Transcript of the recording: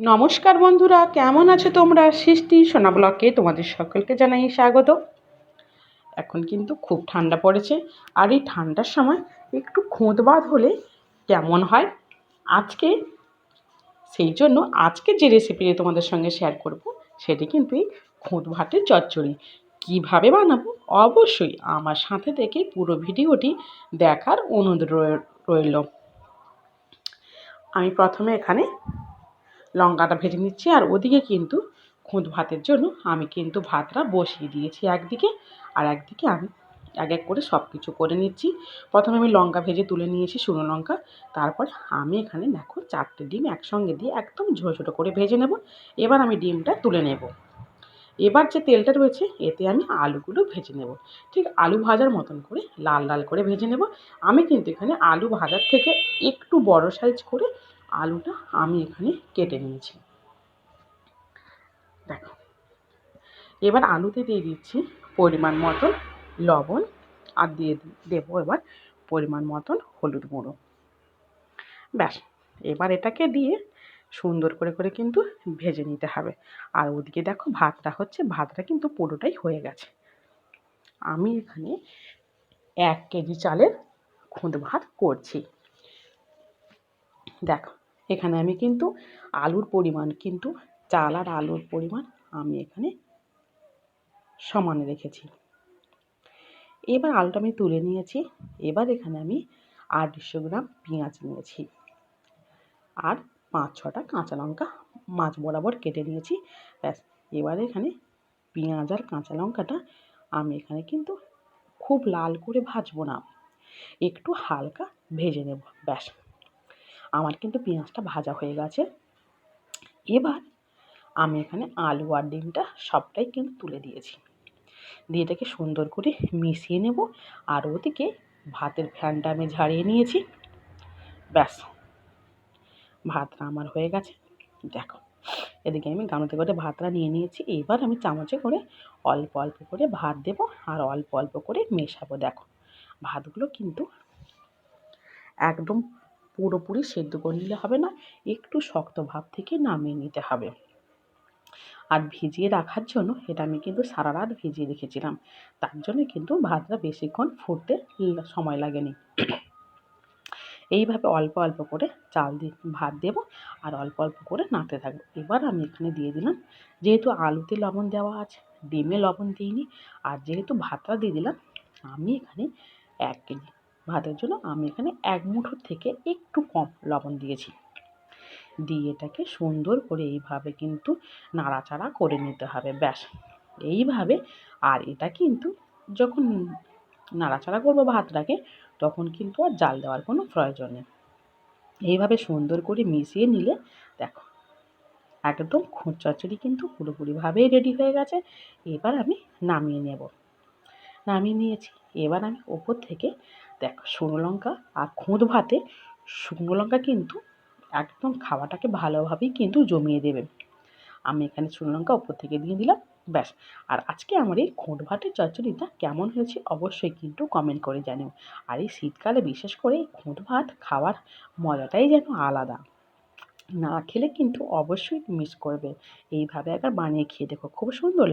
নমস্কার বন্ধুরা, কেমন আছো তোমরা? সৃষ্টি সোনা ব্লকে তোমাদের সকলকে জানাই স্বাগত। এখন কিন্তু খুব ঠান্ডা পড়েছে, আর এই ঠান্ডার সময় একটু খোঁত বাদ হলে কেমন হয়? আজকে সেই জন্য আজকে যে রেসিপিটি তোমাদের সঙ্গে শেয়ার করব, সেটি কিন্তু এই খুঁত ভাতের চচ্চড়ি। কীভাবে বানাবো? অবশ্যই আমার সাথে থেকে পুরো ভিডিওটি দেখার অনুরোধ রইল। আমি প্রথমে এখানে লঙ্কাটা ভেজে নিচ্ছি আর ওদিকে কিন্তু খুঁত ভাতের জন্য আমি কিন্তু ভাতটা বসিয়ে দিয়েছি একদিকে আর একদিকে আমি এক এক করে সব কিছু করে নিচ্ছি। প্রথমে আমি লঙ্কা ভেজে তুলে নিয়েছি শুকনো লঙ্কা, তারপর আমি এখানে দেখো চারটে ডিম একসঙ্গে দিয়ে একদম ছোটো ছোটো করে ভেজে নেব। এবার আমি ডিমটা তুলে নেব। এবার যে তেলটা রয়েছে, এতে আমি আলুগুলো ভেজে নেব। ঠিক আলু ভাজার মতন করে লাল লাল করে ভেজে নেব। আমি কিন্তু এখানে আলু ভাজার থেকে একটু বড় সাইজ করে আলুটা আমি এখানে কেটে নিয়েছি। দেখো, এবার আলুতে দিয়ে দিচ্ছি পরিমাণ মতন লবণ আর দিয়ে দেবো এবার পরিমাণ মতন হলুদ গুঁড়ো। ব্যাস, এবার এটাকে দিয়ে সুন্দর করে করে কিন্তু ভেজে নিতে হবে। আর ওদিকে দেখো ভাতটা হচ্ছে, ভাতটা কিন্তু পুরোটাই হয়ে গেছে। আমি এখানে এক কেজি চালের খুদ ভাত করছি। দেখো এখানে আমি কিন্তু আলুর পরিমাণ, কিন্তু চাল আর আলুর পরিমাণ আমি এখানে সমানে রেখেছি। এবার আলুটা আমি তুলে নিয়েছি। এবার এখানে আমি আড়শো গ্রাম পেঁয়াজ নিয়েছি আর পাঁচ ছটা কাঁচা লঙ্কা মাছ বরাবর কেটে নিয়েছি। ব্যাস, এবার এখানে পেঁয়াজ আর কাঁচা লঙ্কাটা আমি এখানে কিন্তু খুব লাল করে ভাজবো না, একটু হালকা ভেজে নেব। ব্যাস আমার কিন্তু পেঁয়াজটা ভাজা হয়ে গেছে। এবার আমি এখানে আলু আর ডিমটা সবটাই কিন্তু তুলে দিয়েছি। দিয়ে এটাকে সুন্দর করে মিশিয়ে নেব আর ওদিকে ভাতের ফ্যানটা আমি ঝাড়িয়ে নিয়েছি। ব্যাস, ভাতটা আমার হয়ে গেছে। দেখো, এদিকে আমি গামলাতে করে ভাতটা নিয়ে নিয়েছি। এবার আমি চামচে করে অল্প অল্প করে ভাত দেব আর অল্প অল্প করে মেশাবো। দেখো, ভাতগুলো কিন্তু একদম পুরোপুরি সেদ্ধ করে নিলে হবে না, একটু শক্ত ভাব থেকে নামিয়ে নিতে হবে। আর ভিজিয়ে রাখার জন্য এটা আমি কিন্তু সারা রাত ভিজিয়ে রেখেছিলাম, তার জন্য কিন্তু ভাতটা বেশিক্ষণ ফুটতে সময় লাগেনি। এইভাবে অল্প অল্প করে চাল দিয়ে, ভাত দেব আর অল্প অল্প করে নাড়তে থাকব। এবার আমি এখানে দিয়ে দিলাম, যেহেতু আলুতে লবণ দেওয়া আছে, ডিমে লবণ দিইনি, আর যেহেতু ভাতটা দিয়ে দিলাম, আমি এখানে এক কেজি ভাতের জন্য আমি এখানে এক মুঠোর থেকে একটু কম লবণ দিয়েছি। দিয়ে এটাকে সুন্দর করে এইভাবে কিন্তু নাড়াচাড়া করে নিতে হবে, ব্যাস। এইভাবে আর এটা কিন্তু যখন নাড়াচাড়া করব ভাতটাকে, তখন কিন্তু আর জাল দেওয়ার কোনো প্রয়োজন নেই। এইভাবে সুন্দর করে মিশিয়ে নিলে দেখো, একদম খুঁত চচ্চড়ি কিন্তু পুরোপুরিভাবেই রেডি হয়ে গেছে। এবার আমি নামিয়ে নেব। নামিয়ে নিয়েছি। এবার আমি ওপর থেকে দেখো, শুকনো লঙ্কা আর খুঁত ভাতে শুকনো লঙ্কা কিন্তু একদম খাওয়াটাকে ভালোভাবেই কিন্তু জমিয়ে দেবে। আমি এখানে শুকনো লঙ্কা ওপর থেকে দিয়ে দিলাম, ব্যাস। আর আজকে আমার এই খোঁট ভাতের চচ্চড়িটা কেমন হয়েছে অবশ্যই কিন্তু কমেন্ট করে জানিও। আর এই শীতকালে বিশেষ করে এই খোঁট ভাত খাওয়ার মজাটাই যেন আলাদা। না খেলে কিন্তু অবশ্যই মিস করবে। এইভাবে একবার বানিয়ে খেয়ে দেখো, খুব সুন্দর